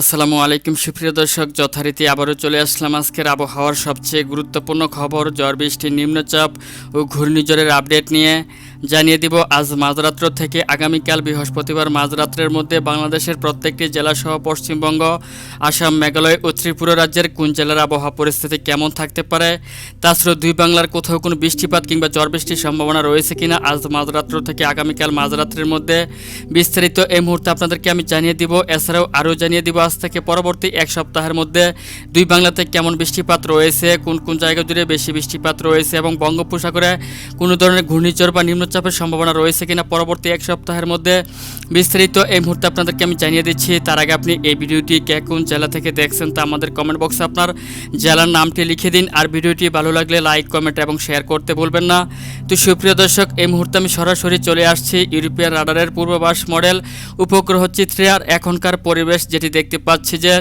আসসালামু আলাইকুম, সুপ্রিয় দর্শক, যথারীতি আবারও চলে আসলাম আজকের আবহাওয়ার সবচেয়ে গুরুত্বপূর্ণ খবর জ্বর বৃষ্টি নিম্নচাপ ও ঘূর্ণিঝড়ের আপডেট নিয়ে। জানিয়ে দিব, আজ মাঝরাত্র থেকে আগামীকাল বৃহস্পতিবার মাঝরাত্রের মধ্যে বাংলাদেশের প্রত্যেকটি জেলাসহ পশ্চিমবঙ্গ, আসাম, মেঘালয় ও ত্রিপুরা রাজ্যের কোন জেলার আবহাওয়া পরিস্থিতি কেমন থাকতে পারে? তাছাড়া দুই বাংলার কোথাও কোনো বৃষ্টিপাত কিংবা ঝড় বৃষ্টির সম্ভাবনা রয়েছে কিনা? আজ মাঝরাত্র থেকে আগামীকাল মাঝরাত্রের মধ্যে বিস্তারিত এই মুহূর্তে আপনাদেরকে আমি জানিয়ে দিব, এছাড়াও আরও জানিয়ে দিব আজ থেকে পরবর্তী এক সপ্তাহের মধ্যে দুই বাংলাতে কেমন বৃষ্টিপাত রয়েছে, কোন কোন জায়গা জুড়ে বেশি বৃষ্টিপাত রয়েছে এবং বঙ্গোপসাগরে কোনো ধরনের ঘূর্ণিঝড় বা নিম্নচাপের সম্ভাবনা রয়েছে কিনা পরবর্তী এক সপ্তাহের মধ্যে বিস্তারিত এই মুহূর্তে আপনাদেরকে আমি জানিয়ে দিচ্ছি। তার আগে আপনি এই ভিডিওটি কে কোন জেলা থেকে দেখছেন তা আমাদের কমেন্ট বক্সে আপনার জেলার নামটি লিখে দিন। আর ভিডিওটি ভালো লাগলে লাইক কমেন্ট এবং শেয়ার করতে ভুলবেন না। তো সুপ্রিয় দর্শক, এই মুহূর্তে আমি সরাসরি চলে আসছি ইউরোপিয়ান রাডারের পূর্বাভাস মডেল উপগ্রহ চিত্রে আর এখনকার পরিবেশ, যেটি দেখতে পাচ্ছি যে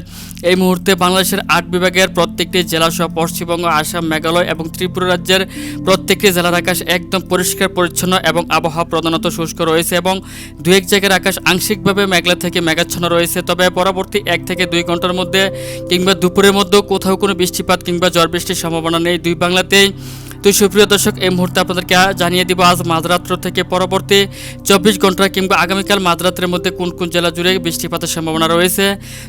এই মুহূর্তে বাংলাদেশের আট বিভাগের প্রত্যেকটি জেলাসহ পশ্চিমবঙ্গ, আসাম, মেঘালয় এবং ত্রিপুরা রাজ্যের প্রত্যেকটি জেলার আকাশ একদম পরিষ্কার, পরিচ্ছন্ন এবং আবহাওয়া প্রধানত শুষ্ক রয়েছে এবং দু এক জায়গার আকাশ আংশিকভাবে মেঘলা থেকে মেঘাচ্ছন্ন রয়েছে। তবে পরবর্তী এক থেকে দুই ঘণ্টার মধ্যে কিংবা দুপুরের মধ্যেও কোথাও কোনো বৃষ্টিপাত কিংবা ঝড় বৃষ্টির সম্ভাবনা নেই। দুই বাংলাতেই তো সুপ্রিয় দর্শক, এই মুহূর্তে আপনাদেরকে জানিয়ে দিব, আজ মাঝরাত্র থেকে পরবর্তী চব্বিশ ঘণ্টা কিংবা আগামীকাল মাঝরাত্রের মধ্যে কোন কোন জেলা জুড়ে বৃষ্টিপাতের সম্ভাবনা রয়েছে?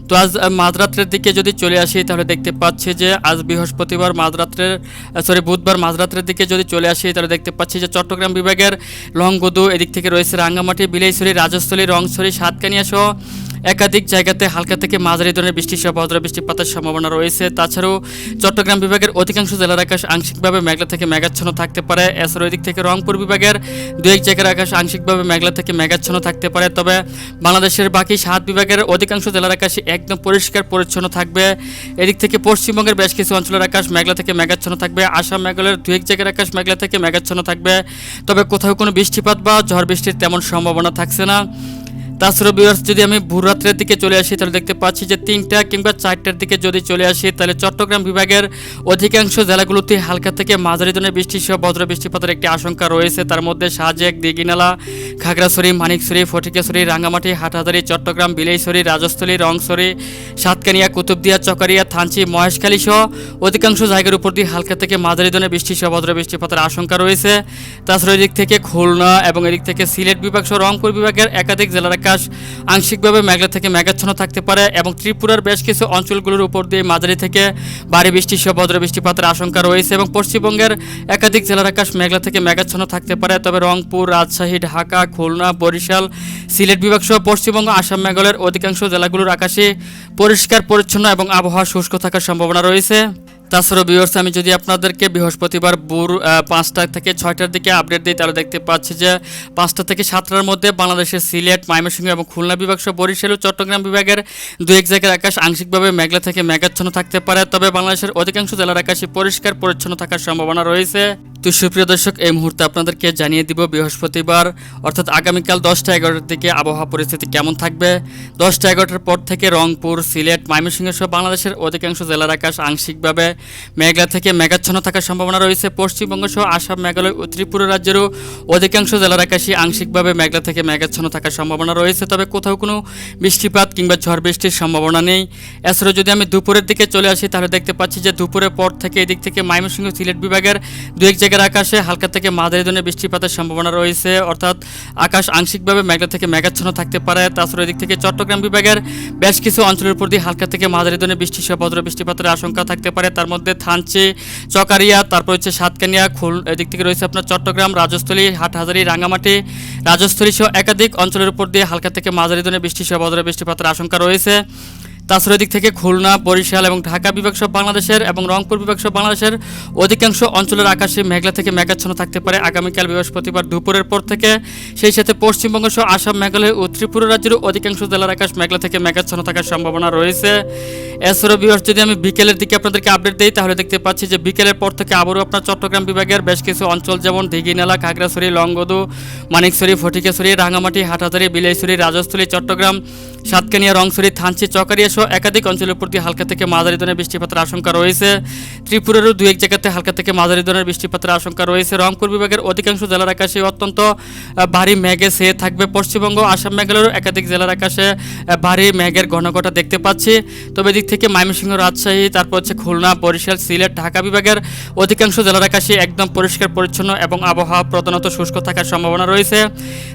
তো আজ মাঝরাত্রের দিকে যদি চলে আসি, তাহলে দেখতে পাচ্ছি যে আজ বৃহস্পতিবার মাঝরাত্রের সরি বুধবার মাঝরাত্রের দিকে যদি চলে আসি, তাহলে দেখতে পাচ্ছি যে চট্টগ্রাম বিভাগের লংগদু এদিক থেকে রয়েছে রাঙ্গামাটি, বিলাইছড়ি, রাজস্থলী, রংছড়ি সাতকানিয়া সহ একাধিক জায়গাতে হালকা থেকে মাঝারি ধরনের বৃষ্টি সহ ভদ্র বৃষ্টিপাতের সম্ভাবনা রয়েছে। তাছাড়াও চট্টগ্রাম বিভাগের অধিকাংশ জেলার আকাশ আংশিকভাবে মেঘলা থেকে মেঘাচ্ছন্ন থাকতে পারে। এছাড়াও এদিক থেকে রংপুর বিভাগের দু এক জায়গার আকাশ আংশিকভাবে মেঘলা থেকে মেঘাচ্ছন্ন থাকতে পারে। তবে বাংলাদেশের বাকি সাত বিভাগের অধিকাংশ জেলার আকাশে একদম পরিষ্কার পরিচ্ছন্ন থাকবে। এদিক থেকে পশ্চিমবঙ্গের বেশ কিছু অঞ্চলের আকাশ মেঘলা থেকে মেঘাচ্ছন্ন থাকবে। আসাম, মেঘালয়ের দু এক জায়গার আকাশ মেঘলা থেকে মেঘাচ্ছন্ন থাকবে। তবে কোথাও কোনো বৃষ্টিপাত বা ঝড় বৃষ্টির তেমন সম্ভাবনা থাকছে না। তাছাড়া বিভার্স যদি আমি ভোররাত্রের দিকে চলে আসি, তাহলে দেখতে পাচ্ছি যে তিনটা কিংবা চারটার দিকে যদি চলে আসি, তাহলে চট্টগ্রাম বিভাগের অধিকাংশ জেলাগুলোতে হালকা থেকে মাঝারি ধরনের বৃষ্টি সহ বজ্র বৃষ্টিপাতের একটি আশঙ্কা রয়েছে। তার মধ্যে সাজেক, দিঘিনালা, খাগড়াছড়ি, মানিকছড়ি, ফটিকাছড়ি, রাঙ্গামাটি, হাটহাজারি, চট্টগ্রাম, বিলাইছড়ি, রাজস্থলী, রংছড়ি, সাতকানিয়া, কুতুবদিয়া, চকারিয়া, থানচি, মহেশখালী সহ অধিকাংশ জায়গার উপর দিয়ে হালকা থেকে মাঝারি ধরনের বৃষ্টি সহ বজ্র বৃষ্টিপাতের আশঙ্কা রয়েছে। তাছাড়া এদিক থেকে খুলনা এবং এদিক থেকে সিলেট বিভাগ সহ রংপুর বিভাগের একাধিক জেলার আকাশ আংশিকভাবে মেঘলা থেকে মেঘাচ্ছন্ন থাকতে পারে এবং ত্রিপুরার বেশ কিছু অঞ্চলগুলোর উপর দিয়ে মাঝারি থেকে ভারী বৃষ্টি সহ বজ্র বৃষ্টিপাতের আশঙ্কা রয়েছে এবং পশ্চিমবঙ্গের একাধিক জেলার আকাশ মেঘলা থেকে মেঘাচ্ছন্ন থাকতে পারে। তবে রংপুর, রাজশাহী, ঢাকা, খুলনা, বরিশাল, সিলেট বিভাগ সহ পশ্চিমবঙ্গ, আসাম, মেঘালয়ের অধিকাংশ জেলাগুলোর আকাশে পরিষ্কার, পরিচ্ছন্ন এবং আবহাওয়া শুষ্ক থাকার সম্ভাবনা রয়েছে। তাছাড়াও ভিউয়ার্স আমি যদি আপনাদেরকে বৃহস্পতিবার আহ, পাঁচটা থেকে ছয়টার দিকে আপডেট দিই তাহলে দেখতে পাচ্ছি যে পাঁচটা থেকে সাতটার মধ্যে বাংলাদেশের সিলেট ময়মনসিংহ এবং খুলনা বিভাগ সহ বরিশাল ও চট্টগ্রাম বিভাগের দু এক জায়গার আকাশ আংশিকভাবে মেঘলা থেকে মেঘাচ্ছন্ন থাকতে পারে তবে বাংলাদেশের অধিকাংশ জেলার আকাশে পরিষ্কার পরিচ্ছন্ন থাকার সম্ভাবনা রয়েছে। তো সুপ্রিয় দর্শক এই মুহূর্তে আপনাদেরকে জানিয়ে দিব বৃহস্পতিবার অর্থাৎ আগামীকাল দশটা এগারোটার দিকে আবহাওয়া পরিস্থিতি কেমন থাকবে? দশটা এগারোটার পর থেকে রংপুর সিলেট ময়মনসিংহ সহ বাংলাদেশের অধিকাংশ জেলার আকাশ আংশিকভাবে মেঘলা থেকে মেঘাচ্ছন্ন থাকার সম্ভাবনা রয়েছে। পশ্চিমবঙ্গ সহ আসাম, মেঘালয় ও ত্রিপুরা রাজ্যেরও অধিকাংশ জেলার আকাশে আংশিকভাবে মেঘলা থেকে মেঘাচ্ছন্ন থাকার সম্ভাবনা রয়েছে। তবে কোথাও কোনো বৃষ্টিপাত কিংবা ঝড় বৃষ্টির সম্ভাবনা নেই। এছাড়াও যদি আমি দুপুরের দিকে চলে আসি, তাহলে দেখতে পাচ্ছি যে দুপুরের পর থেকে এদিক থেকে ময়মনসিংহ সিলেট বিভাগের দু এক জায়গার আকাশে হালকা থেকে মাঝারি ধরনের বৃষ্টিপাতের সম্ভাবনা রয়েছে। অর্থাৎ আকাশ আংশিকভাবে মেঘলা থেকে মেঘাচ্ছন্ন থাকতে পারে। তাছাড়া এদিক থেকে চট্টগ্রাম বিভাগের বেশ কিছু অঞ্চলের উপর দিয়ে হালকা থেকে মাঝারি ধরনের বৃষ্টি সহ বজ্র বৃষ্টিপাতের আশঙ্কা থাকতে পারে। তার মধ্যে থানচে, চকারিয়া, তারপর হচ্ছে সাতকানিয়া, খুল, এদিক থেকে রয়েছে আপনার চট্টগ্রাম, রাজস্থলী, হাটহাজারি, রাঙ্গামাটি। রাজস্থলী সহ একাধিক অঞ্চলের উপর দিয়ে হালকা থেকে মাঝারি ধরনের বৃষ্টি সহ বজ্র বৃষ্টিপাতের আশঙ্কা রয়েছে। তাছাড়া এদিক থেকে খুলনা, বরিশাল এবং ঢাকা বিভাগ সহ বাংলাদেশের এবং রংপুর বিভাগ সহ বাংলাদেশের অধিকাংশ অঞ্চলের আকাশে মেঘলা থেকে মেঘাচ্ছন্ন থাকতে পারে। আগামীকাল বৃহস্পতিবার দুপুরের পর থেকে সেই সাথে পশ্চিমবঙ্গ সহ আসাম, মেঘালয় ও ত্রিপুরা রাজ্যের অধিকাংশ জেলার আকাশ মেঘলা থেকে মেঘাচ্ছন্ন থাকার সম্ভাবনা রয়েছে। এছাড়াও বিভাগ যদি আমি বিকেলের দিকে আপনাদেরকে আপডেট দিই, তাহলে দেখতে পাচ্ছি যে বিকেলের পর থেকে আবারও আপনার চট্টগ্রাম বিভাগের বেশ কিছু অঞ্চল যেমন দিঘিনালা, খাগড়াছড়ি, লংগদু, মানিকছড়ি ফটিকেশ্বরী রাঙামাটি হাটহাজারি, বিলাইছড়ি, রাজস্থলী, চট্টগ্রাম, সাতকানিয়া, রংছড়ি, থানচি, চকারিয়া সহ একাধিক অঞ্চলের দিয়ে হালকা থেকে মাঝারি ধরনের বৃষ্টিপাতের আশঙ্কা রয়েছে। ত্রিপুরারও দু এক জায়গাতে হালকা থেকে মাঝারি ধরনের বৃষ্টিপাতের আশঙ্কা রয়েছে। রংপুর বিভাগের অধিকাংশ জেলার আকাশে অত্যন্ত ভারী মেঘে সেয়ে থাকবে। পশ্চিমবঙ্গ, আসাম মেঘালয়ের একাধিক জেলার আকাশে ভারী মেঘের ঘনঘটা দেখতে পাচ্ছি। তবে এদিক থেকে ময়মনসিংহ, রাজশাহী, তারপর হচ্ছে খুলনা, বরিশাল, সিলেট, ঢাকা বিভাগের অধিকাংশ জেলার আকাশে একদম পরিষ্কার, পরিচ্ছন্ন এবং আবহাওয়া প্রধানত শুষ্ক থাকার সম্ভাবনা রয়েছে।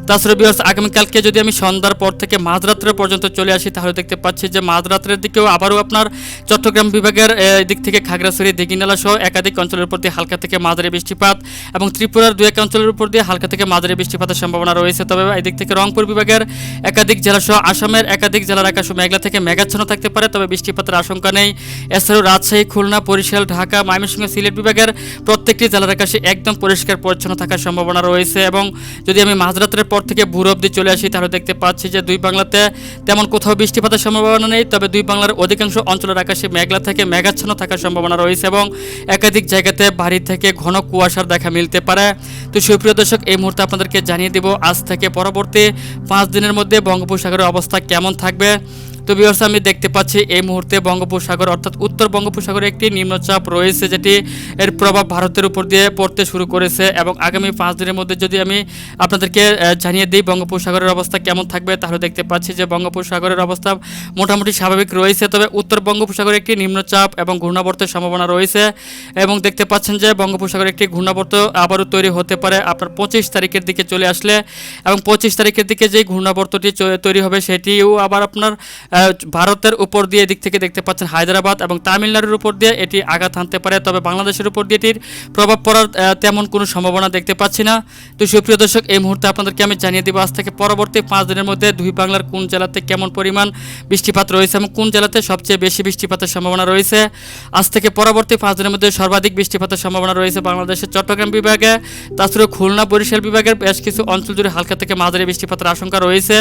তাছাড়া বিয়ার্স আগামীকালকে যদি আমি সন্ধ্যার পর থেকে মাঝরাত্রে পর্যন্ত চলে আসি, তাহলে দেখতে পাচ্ছি যে মাঝরাত্রের দিকেও আবারও আপনার চট্টগ্রাম বিভাগের দিক থেকে খাগড়াছড়ি, দিঘিনালা সহ একাধিক অঞ্চলের উপর দিয়ে হালকা থেকে মাঝারি বৃষ্টিপাত এবং ত্রিপুরার দু এক অঞ্চলের উপর দিয়ে হালকা থেকে মাঝারি বৃষ্টিপাতের সম্ভাবনা রয়েছে। তবে এদিক থেকে রংপুর বিভাগের একাধিক জেলা সহ আসামের একাধিক জেলার আকাশ মেঘলা থেকে মেঘাচ্ছন্ন থাকতে পারে, তবে বৃষ্টিপাতের আশঙ্কা নেই। এছাড়াও রাজশাহী, খুলনা, বরিশাল, ঢাকা, ময়মনসিংহ, সিলেট বিভাগের প্রত্যেকটি জেলার আকাশে একদম পরিষ্কার পরিচ্ছন্ন থাকার সম্ভাবনা রয়েছে এবং যদি আমি মাঝরাতের পর থেকে ভোর অবধি চলে আসি, তাহলে দেখতে পাচ্ছি যে দুই বাংলাতে তেমন কোথাও বৃষ্টিপাতের সম্ভাবনা নেই, তবে দুই বাংলার অধিকাংশ অঞ্চলের আকাশে মেঘলা থেকে মেঘাচ্ছন্ন থাকার সম্ভাবনা রয়েছে এবং একাধিক জায়গাতে ভারী থেকে ঘন কুয়াশার দেখা মিলতে পারে। তো সুপ্রিয় দর্শক, এই মুহূর্তে আপনাদেরকে জানিয়ে দেব, আজ থেকে পরবর্তী পাঁচ দিনের মধ্যে বঙ্গোপসাগরের অবস্থা কেমন থাকবে? তো বিয়র্স আমি দেখতে পাচ্ছি এই মুহূর্তে বঙ্গোপসাগর, অর্থাৎ উত্তর বঙ্গোপসাগরে একটি নিম্নচাপ রয়েছে, যেটি এর প্রভাব ভারতের উপর দিয়ে পড়তে শুরু করেছে এবং আগামী পাঁচ দিনের মধ্যে যদি আমি আপনাদেরকে জানিয়ে দিই বঙ্গোপসাগরের অবস্থা কেমন থাকবে, তাহলে দেখতে পাচ্ছি যে বঙ্গোপসাগরের অবস্থা মোটামুটি স্বাভাবিক রয়েছে। তবে উত্তর বঙ্গোপসাগরে একটি নিম্নচাপ এবং ঘূর্ণাবর্তের সম্ভাবনা রয়েছে এবং দেখতে পাচ্ছেন যে বঙ্গোপসাগরে একটি ঘূর্ণাবর্ত আবারও তৈরি হতে পারে আপনার পঁচিশ তারিখের দিকে চলে আসলে এবং পঁচিশ তারিখের দিকে যেই ঘূর্ণাবর্তটি তৈরি হবে সেটিও আবার আপনার ভারতের উপর দিয়ে এদিক থেকে দেখতে পাচ্ছেন হায়দ্রাবাদ এবং তামিলনাড়ুর উপর দিয়ে এটি আঘাত হানতে পারে, তবে বাংলাদেশের উপর দিয়ে এটির প্রভাব পড়ার তেমন কোনো সম্ভাবনা দেখতে পাচ্ছি না। তো সুপ্রিয় দর্শক, এই মুহূর্তে আপনাদেরকে আমি জানিয়ে দেবো, আজ থেকে পরবর্তী পাঁচ দিনের মধ্যে দুই বাংলার কোন জেলাতে কেমন পরিমাণ বৃষ্টিপাত রয়েছে এবং কোন জেলাতে সবচেয়ে বেশি বৃষ্টিপাতের সম্ভাবনা রয়েছে? আজ থেকে পরবর্তী পাঁচ দিনের মধ্যে সর্বাধিক বৃষ্টিপাতের সম্ভাবনা রয়েছে বাংলাদেশের চট্টগ্রাম বিভাগে, তাছাড়াও খুলনা, বরিশাল বিভাগের বেশ কিছু অঞ্চল জুড়ে হালকা থেকে মাঝারি বৃষ্টিপাতের আশঙ্কা রয়েছে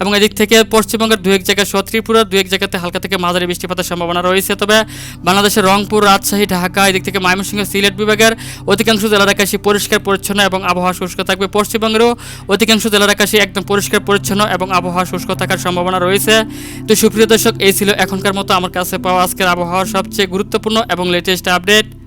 এবং এদিক থেকে পশ্চিমবঙ্গের দু এক জায়গায় সহ ত্রিপুরার দু এক জায়গাতে হালকা থেকে মাঝারি বৃষ্টিপাতের সম্ভাবনা রয়েছে। তবে বাংলাদেশের রংপুর, রাজশাহী, ঢাকা এদিক থেকে ময়মনসিংহ, সিলেট বিভাগের অধিকাংশ জেলার আকাশে পরিষ্কার, পরিচ্ছন্ন এবং আবহাওয়া শুষ্ক থাকবে। পশ্চিমবঙ্গেরও অধিকাংশ জেলার আকাশে একদম পরিষ্কার, পরিচ্ছন্ন এবং আবহাওয়া শুষ্ক থাকার সম্ভাবনা রয়েছে। তো সুপ্রিয় দর্শক, এই ছিল এখনকার মতো আমার কাছে পাওয়া আজকের আবহাওয়ার সবচেয়ে গুরুত্বপূর্ণ এবং লেটেস্ট আপডেট